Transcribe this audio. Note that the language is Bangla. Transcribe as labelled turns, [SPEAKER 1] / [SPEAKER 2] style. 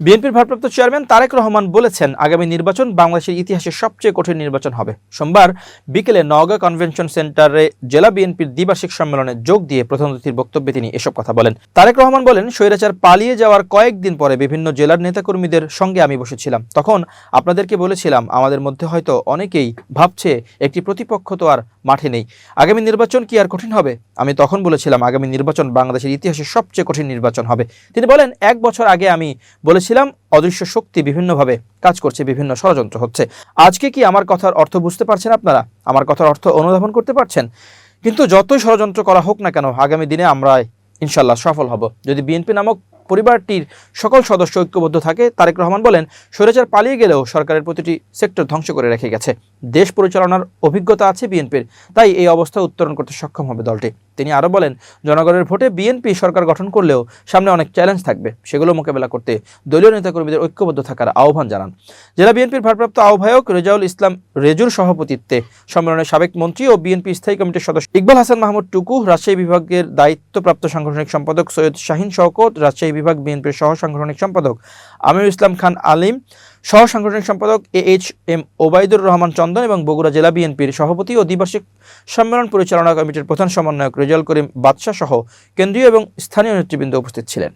[SPEAKER 1] বিএনপির ভারপ্রাপ্ত চেয়ারম্যান তারেক রহমান বলেছেন, আগামী নির্বাচন বাংলাদেশের ইতিহাসে সবচেয়ে কঠিন নির্বাচন হবে। সোমবার বিকেলে নওগাঁ কনভেনশন সেন্টারে জেলা বিএনপির দ্বিবার্ষিক সম্মেলনে যোগ দিয়ে প্রধান অতিথির বক্তব্যে তিনি এসব কথা বলেন। তারেক রহমান বলেন, স্বৈরাচার পালিয়ে যাওয়ার কয়েকদিন পরে বিভিন্ন জেলার নেতাকর্মীদের সঙ্গে আমি বসেছিলাম। তখন আপনাদেরকে বলেছিলাম, আমাদের মধ্যে হয়তো অনেকেই ভাবছে একটি প্রতিপক্ষ তো আর মাঠে নেই। আগামী নির্বাচন কি আর কঠিন হবে? আমি তখন বলেছিলাম, আগামী নির্বাচন বাংলাদেশের ইতিহাসে সবচেয়ে কঠিন নির্বাচন হবে। তিনি বলেন, এক বছর আগে আমি বলেছিলাম, অদৃশ্য শক্তি বিভিন্নভাবে কাজ করছে, বিভিন্ন ষড়যন্ত্র হচ্ছে। আজকে কি আমার কথার অর্থ বুঝতে পারছেন আপনারা? আমার কথার অর্থ অনুধাবন করতে পারছেন? কিন্তু যতই ষড়যন্ত্র করা হোক না কেন, আগামী দিনে আমরা ইনশাল্লাহ সফল হব। যদি বিএনপি নামক পরিবারটির সকল সদস্য ঐক্যবদ্ধ থাকে, তারেক রহমান বলেন স্বৈরাচার পালিয়ে গেলেও সরকারের প্রতিটি সেক্টর ধ্বংস করে রেখে গেছে। দেশ পরিচালনার অভিজ্ঞতা আছে বিএনপির, তাই এই অবস্থা উত্তরণ করতে সক্ষম হবে দলটি। তিনি আরও বলেন, জনগণের ভোটে বিএনপি সরকার গঠন করলেও সামনে অনেক চ্যালেঞ্জ থাকবে। সেগুলো মোকাবেলা করতে দলীয় নেতাকর্মীদের ঐক্যবদ্ধ থাকার আহ্বান জানান। জেলা বিএনপির ভারপ্রাপ্ত আহ্বায়ক রেজাউল ইসলাম রেজুর সভাপতিত্বে সম্মেলনের সাবেক মন্ত্রী ও বিএনপি স্থায়ী কমিটির সদস্য ইকবাল হাসান মাহমুদ টুকু, রাজশাহী বিভাগের দায়িত্বপ্রাপ্ত সাংগঠনিক সম্পাদক সৈয়দ শাহিন শওকত, রাজশাহী বিভাগ বিএনপির সহ সাংগঠনিক সম্পাদক আমির ইসলাম খান আলিম সহ সাংগঠনিক সম্পাদক A H M Obaidur Rahman Chandan এবং বগুড়া জেলা বিএনপির সভাপতি ও দ্বিবার্ষিক সম্মেলন পরিচালনা কমিটির প্রধান সমন্বয়ক রেজাল করিম বাদশাহ সহ কেন্দ্রীয় এবং স্থানীয় নেতৃবৃন্দ উপস্থিত ছিলেন।